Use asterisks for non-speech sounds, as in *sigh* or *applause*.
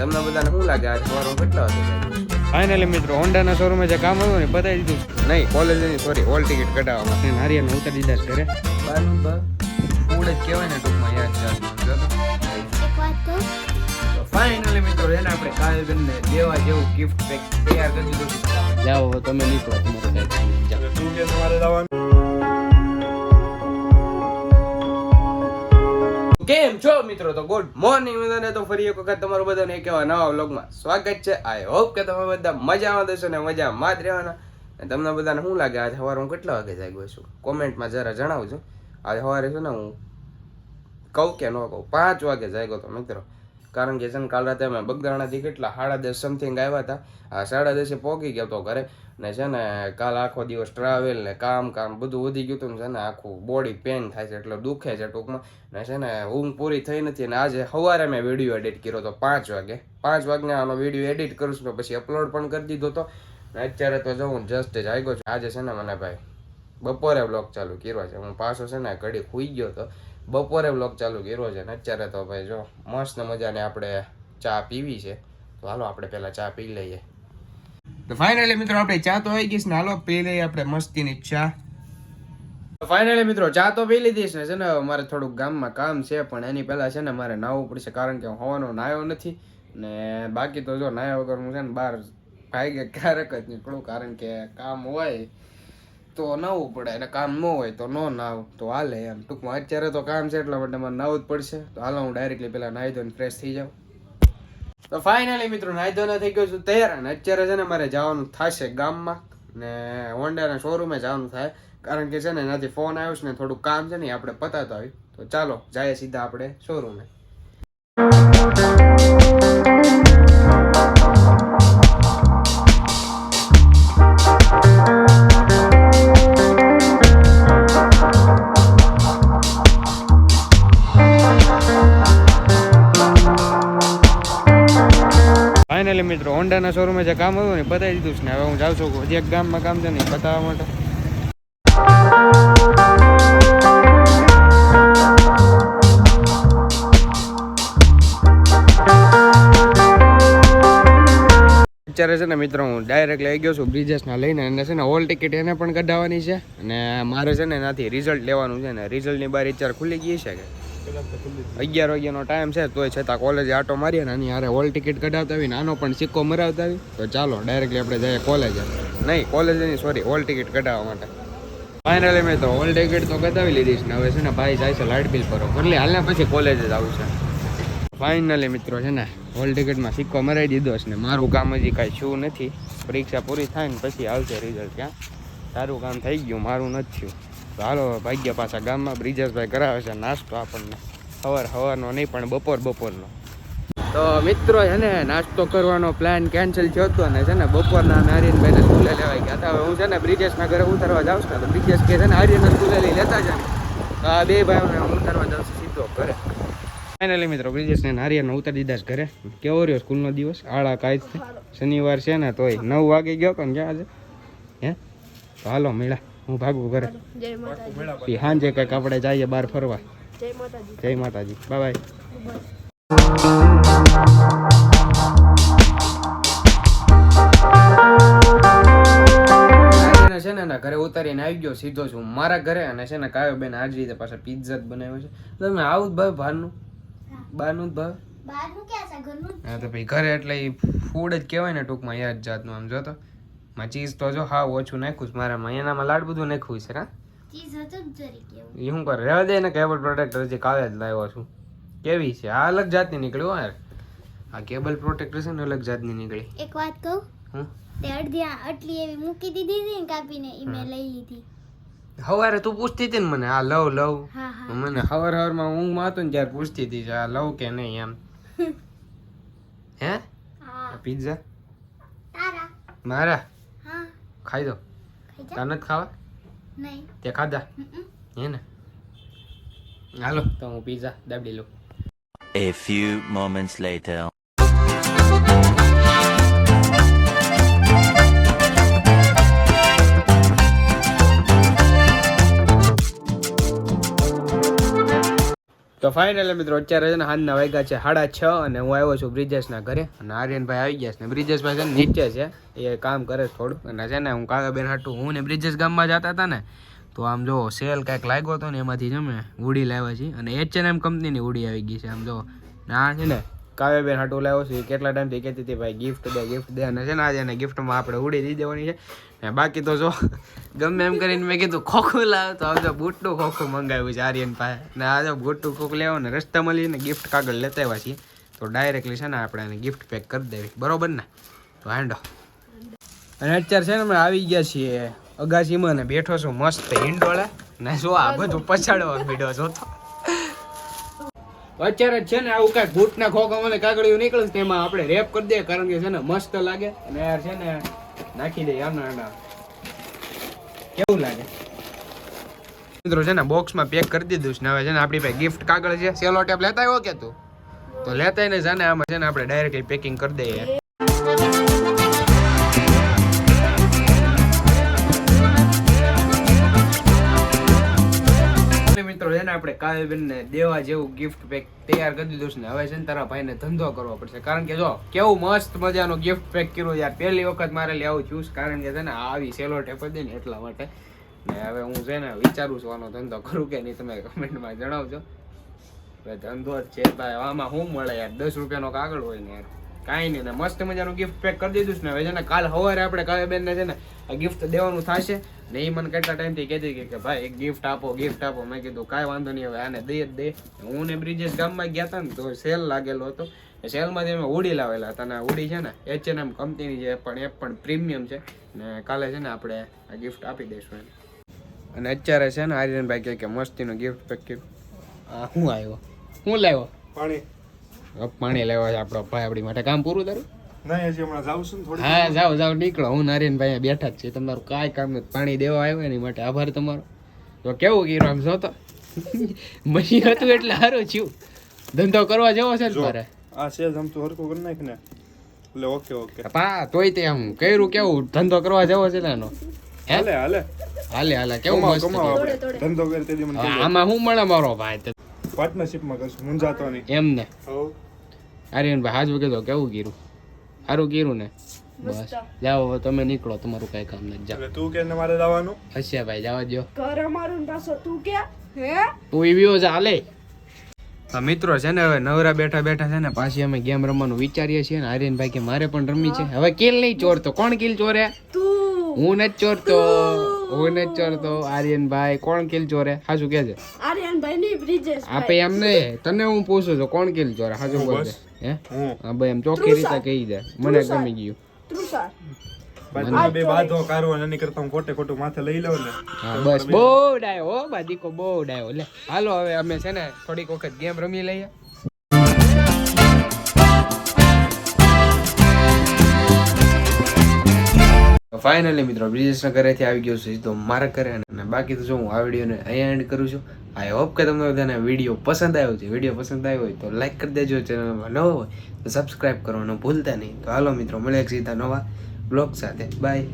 તમને બધાને શું લાગે? આજ સવારમાં કેટલા વાગે ફાઇનલી મિત્રો હોન્ડાના શોરૂમે જે કામ હતું ને બતાવી દીધું નહીં કોલેજની સોરી હોલ ટિકિટ કઢાવવામાં ને નારિયેળને ઉતારી દીધા છે ઘરે. ફૂડ જ કહેવાય ને ટૂંકમાં યાદ તો ફાઇનલી મિત્રો એને આપણે કાલે બંને દેવા જેવું ગિફ્ટ પેક તૈયાર કરી દીધું જાઓ તમે નીકળો તમારે કઈ જાઓ. કેમ છો મિત્રો? તો ગુડ મોર્નિંગ બધાને તો ફરી એક વખત તમારું બધાને એક એવા નવા વ્લોગમાં સ્વાગત છે. આઈ હોપ કે તમે બધા મજામાં દેશો ને મજામાં જ રહેવાના. અને તમને બધાને શું લાગે? આજે સવારે હું કેટલા વાગે જાગ્યો છું? કોમેન્ટમાં જરા જણાવજો. આજે સવારે છે ને હું કહું કે ન કહું, પાંચ વાગે જાગ્યો તો મિત્રો. કારણ કે છે ને કાલ રાતે અમે બગદાણાથી કેટલા, સાડા દસ સમથિંગ આવ્યા હતા. આ સાડા દસે પહોંચી ગયો તો ઘરે. ને છે ને કાલ આખો દિવસ ટ્રાવેલ ને કામ કામ બધું વધી ગયું હતું ને છે ને આખું બોડી પેન થાય છે, એટલે દુખે છે ટૂંકમાં. ને છે ને ઊંઘ પૂરી થઈ નથી ને આજે સવારે મેં વીડિયો એડિટ કર્યો હતો પાંચ વાગે. પાંચ વાગે આનો વીડિયો એડિટ કરું છું પછી અપલોડ પણ કરી દીધો તો. ને અત્યારે તો જાઉં હું જસ્ટ જ આવ્યો છું. આજે છે ને મને ભાઈ બપોરે બ્લોગ ચાલુ કર્યો છે. હું પાછો છે ને ઘડી ખુઈ ગયો તો બપોરે બ્લોગ ચાલુ કર્યો છે ને અત્યારે તો ભાઈ જો મસ્ત મજાને આપણે ચા પીવી છે. તો હાલો આપણે પહેલાં ચા પી લઈએ. તો ફાઇનલી મિત્રો આપણે ચા તો આવી ગઈ છે ને હાલો પી લઈએ આપણે મસ્તીની ચા. ફાઇનલી મિત્રો ચા તો પી લીધી છે ને? મારે થોડુંક ગામમાં કામ છે, પણ એની પહેલાં છે ને મારે નાહવું પડશે, કારણ કે હવાનો નાયો નથી. ને બાકી તો જો નાયા વગર હું છે ને બહાર ભાઈ કે ક્યારેક જ નીકળું, કારણ કે કામ હોય તો નાહવું પડે, અને કામ ન હોય તો ન નાવ તો હાલે એમ. ટૂંકમાં અત્યારે તો કામ છે, એટલા માટે મારે નાવું જ પડશે. તો હાલો હું ડાયરેક્ટલી પહેલા નાહી દઉં ફ્રેશ થઈ જાઉં. તો ફાઇનલી મિત્રો નાહી ધોઈને થઈ ગયો છું તૈયાર અને અત્યારે છે ને મારે જવાનું થશે ગામમાં ને હોન્ડાના શોરૂમે જવાનું થાય. કારણ કે છે ને એનાથી ફોન આવ્યો છે ને થોડું કામ છે ને આપણે પતાતા હોય. તો ચાલો, જઈએ સીધા આપણે શોરૂમે ફાઇનલી મિત્રો હોન્ડાના શોરૂમે જે કામ હતું ને બતાવી દીધું છે ને. હવે હું જાઉં છું હજી એક ગામમાં કામ છે ને બતાવવા માટે. અત્યારે છે ને મિત્રો હું ડાયરેક્ટ લઈ ગયો છું બ્રિજેસના લઈને અને છે ને હોલ ટિકિટ એને પણ કઢાવવાની છે. અને મારે છે ને એનાથી રિઝલ્ટ લેવાનું છે ને રિઝલ્ટની બાર અત્યારે ખુલી ગઈ છે કે? અગિયાર વાગ્યાનો ટાઈમ છે, તોય છતાં કોલેજે આટો મારીએ ને આની હારે હોલ ટિકિટ કઢાવતા આવી નાનો પણ સિક્કો મરાવતા આવી. તો ચાલો ડાયરેક્ટલી આપણે જઈએ કોલેજે નહીં કોલેજની સોરી હોલ ટિકિટ કઢાવવા માટે. ફાઇનલી મેં તો હોલ ટિકિટ તો કઢાવી લીધી છે ને હવે છે ને ભાઈ જાય છે લાઇટ બિલ ભરો એટલે હાલને પછી કોલેજે જ આવું છે. ફાઇનલી મિત્રો છે ને હોલ ટિકિટમાં સિક્કો મરાવી દીધો છે ને, મારું કામ હજી કાંઈ શું નથી. પરીક્ષા પૂરી થાય ને પછી આવશે રિઝલ્ટ ત્યાં તારું કામ થઈ ગયું, મારું નથી થયું. તો હાલો, ભાગ્ય પાછા ગામમાં બ્રિજેશભાઈ કરાવે છે નાસ્તો આપણને. સવાર સવારનો નહીં, પણ બપોર બપોરનો. તો મિત્રો, છે ને, નાસ્તો કરવાનો પ્લાન કેન્સલ થયો હતો ને છે ને, બપોરના નારીનભાઈને સ્કૂલે લેવાઈ ગયા હતા. હવે હું છે ને, બ્રિજેશના ઘરે ઉતરવા જાઉં છું તો બ્રિજેશ કે છે ને આર્યના સ્કૂલે લઈ લેતા જાય તો આ બે ભાઈઓને હું ઉતરવા જાઉં છું સીધો ઘરે. ફાઇનલી મિત્રો બ્રિજેશને નારિયેળને ઉતારી દીધા છે ઘરે. કેવો રહ્યો સ્કૂલનો દિવસ? આળા કાંઈ શનિવાર છે ને, તોય નવ વાગે ગયો ને, ક્યાં આજે? હે? તો હાલો મેળા હું ભાગું ઘરે. હાંજે સાંજે કંઈક આપણે જઈએ બહાર ફરવા. જય માતાજી. જય માતાજી. બાય બાય છે ને ઘરે ઉતારીને આવી ગયો સીધો છું. મારા ઘરે અને છે ને કાયો બેન આજ રીતે પાછા પિત્ઝા જ બનાવ્યો છે. તમે આવું જ ભાવ બહારનું. બહારનું જ ભાવ હા તો ભાઈ ઘરે એટલે ફૂડ જ કહેવાય ને ટૂંકમાં યાદ જાતનું આમ જો તો માં ચીઝ તો જો હા ઓછું નાખ્યું છે મારામાં. એનામાં લાડ બધું નાખ્યું છે હા? ચીઝ હતું જરી કેવું એ શું કરે? રહેવા દે ને કેબલ પ્રોટેક્ટર હજી કાલે જ લાવ્યો છું. કેવી છે? આ અલગ જાતની નીકળ્યું યાર. આ કેબલ પ્રોટેક્ટર છે ને અલગ જાતની નીકળી. એક વાત કહું? હું? તે અડધી આટલી એવી મૂકી દીધી હતી ને કાપીને ઈ મેં લઈ લીધી. સવારે તું પૂછતી હતી ને મને આ લવ લવ મને હવાર હવારમાં ઊંઘમાં હતો ને ત્યારે પૂછતી હતી આ લવ કે નહીં એમ? *laughs* હે? પિઝા તારા. મારા? ખાઈ દો તાર નથી ખાવા? નહીં. તે ખાધા? હે ને? હાલો તો હું પીઝા દાબડી લઉં. A few moments later. તો ફાઇનલી મિત્રો, અત્યારે છે ને હાલના વાગ્યા છે સાડા છ અને હું આવ્યો છું બ્રિજેશના ઘરે અને આર્યનભાઈ આવી ગયા છે ને બ્રિજેશભાઈ છે ને નીચે છે, એ કામ કરે છે થોડું. અને છે ને હું કાકાબેન હાટું, હું ને બ્રિજેશ ગામમાં જતા હતા ને, તો આમ જો સેલ કાંઈક લાગ્યો હતો ને એમાંથી જમે ઉડી લાવ્યા છીએ. અને એચ એન એમ કંપનીની ઉડી આવી ગઈ છે, આમ જો. ના છે ને કાવ્યાબેન હાટું લાવ્યો છું. કેટલા ટાઈમથી કહેતી હતી, ભાઈ ગિફ્ટ દે ગિફ્ટ દે. અને છે ને, આજે એને ગિફ્ટમાં આપણે ઉડી દઈ દેવાની છે. ને બાકી તો જો, ગમે એમ કરીને મેં કીધું, ખોખું લાવ. તો આવજો બુટ્ટું ખોખું મંગાવ્યું છે આર્યન પાસે ને આજે બુટ્ટું ખોખું લેવો ને, રસ્તા મળીને ગિફ્ટ કાગળ લેતા આવ્યા છીએ. તો ડાયરેક્ટલી છે ને, આપણે એને ગિફ્ટ પેક કરી દેવી. બરોબર ને? તો હાંડો. અને અત્યારે છે ને, અમે આવી ગયા છીએ અગાસીમાં ને બેઠો છું મસ્ત હિંડોળે. ને જો આ બધું પછાડવા બીડો છો તો અત્યારે છે ને આવું કાંઈક બૂટના ખોખા મને કાગળિયું નીકળે છે તેમાં આપણે રેપ કરી દઈએ, કારણ કે છે ને મસ્ત લાગે. અને યાર છે ને નાખી દઈએ આના આના. કેવું લાગે? મિત્રો છે ને બોક્સમાં પેક કરી દીધું છે ને હવે છે ને આપણી પાસે ગિફ્ટ કાગળ છે. સેલો ટેપ લેતા આવ્યો કે તું? તો લેતા ને જાને આમાં છે ને આપણે ડાયરેક્ટલી પેકિંગ કરી દઈએ. મિત્રો છે ને આપણે કાવ્યબેન ને દેવા જેવું ગિફ્ટ પેક તૈયાર કરી દીધું છે ને, હવે છે ને તારા ભાઈને ધંધો કરવો પડશે. કારણ કે જો, કેવું મસ્ત મજાનો ગિફ્ટ પેક કર્યું યાર પહેલી વખત મારે લેવું છું, કારણ કે છે ને આવી સેલો ટેપ દે ને એટલા માટે. ને હવે હું છે ને વિચારું છું, આનો ધંધો કરું કે નહીં, તમે કમેન્ટમાં જણાવજો. હવે ધંધો જ છે ભાઈ આમાં શું મળે યાર? દસ રૂપિયાનો કાગળ હોય ને યાર. કાંઈ નહીં મસ્ત મજાનું ગિફ્ટ પેક કરી દીધું છે ને. હવે છે ને કાલ સવારે આપણે કાવ્યબેનને છે ને આ ગિફ્ટ દેવાનું થશે. ને એ મને કેટલા ટાઈમથી કહેતી હતી કે ભાઈ એક ગિફ્ટ આપો ગિફ્ટ આપો. મેં કીધું કાંઈ વાંધો નહીં હવે આને દઈ જ દે. હું ને બ્રિજેશ ગામમાં ગયા હતા ને તો સેલ લાગેલો હતો. એ સેલમાંથી અમે ઉડી લાવેલા હતા અને આ ઉડી છે ને એચ એન એમ કંપનીની છે પણ એ પણ પ્રીમિયમ છે. ને કાલે છે ને આપણે આ ગિફ્ટ આપી દઈશું એને. અને અત્યારે છે ને આર્યનભાઈ કહે કે મસ્તીનો ગિફ્ટ પેક કર્યું આ શું આવ્યો? શું લાવ્યો? પાણી. પાણી લેવા છે આપણો ભાઈ આપણી માટે. કામ પૂરું તારું? હા જાઓ જાઓ નીકળો. હું નારાયણભાઈ ભાઈ બેઠા જ છે. તમારું કાંઈ કામ નથી. પાણી દેવા આવ્યો એની માટે. આભાર તમારો. તો કેવું કર્યું આમ? જો તો. *laughs* મશીન હતું એટલે સારું થયું. ધંધો કરવા જેવો છે આ સેજ આમ તું હરખું કરી નાખ ને. એટલે ઓકે ઓકે. પા તોય તે આમ કર્યું કેવું? ધંધો કરવા જેવો છે ને એનો હાલે હાલે. હાલે હાલે. કેવું મસ્ત ધંધો કરી આમાં હું મળે મારો ભાઈ? પાર્ટનરશિપમાં કરશું મુંજાતો નહીં. એમ ને? આર્યનભાઈ હાજ કીધું કેવું ગીરું? સારું ગીરું ને? બસ. જાઓ હવે તમે નીકળો તમારું કઈ કામ નથી. જાઓ. તું કે મારે જવાનું? હશે ભાઈ જવા દો ઘર અમારું પાછો તું કે? હે? તું એવી ચાલે મિત્રો છે ને હવે નવરા બેઠા બેઠા છે ને પાછી અમે ગેમ રમવાનું વિચારીએ છીએ ને આર્યનભાઈ કે મારે પણ રમવી છે. હવે કિલ નહીં ચોરતો. કોણ કિલ ચોરે? હું નથી ચોરતો. હું નથી ચોરતો. આર્યનભાઈ કોણ કિલ ચોરે? હાજુ કે છે? આર્યનભાઈ આપે એમ નહીં તને હું પૂછું છું કોણ કિલ ચોરે? હાજો બોલ દે હે? હું. ભાઈ એમ ચોખ્ખી રીતે કહી દે. મને ગમી ગયું. બે બાધો કારો અને કરતા હું ખોટે ખોટું માથે લઈ લઉં ને. હા બસ. બહુ ડાયો હો બાદીકો બહુ ડાયો. લે હાલો હવે અમે છે ને થોડીક વખત ગેમ રમી લઈએ. ફાઇનલી મિત્રો, બ્રિજેશના ઘરેથી આવી ગયો છું. તો મારા ઘરે અને બાકી તો જો હું આ વિડીયોને અહીંયા એન્ડ કરું છું. આઈ હોપ કે તમને બધાને વીડિયો પસંદ આવ્યો છે. વીડિયો પસંદ આવ્યો હોય તો લાઈક કરી દેજો. ચેનલમાં નવો હોય તો સબસ્ક્રાઈબ કરવાનું ભૂલતા નહીં. તો હાલો મિત્રો મળે સીધા નવા બ્લોગ સાથે. બાય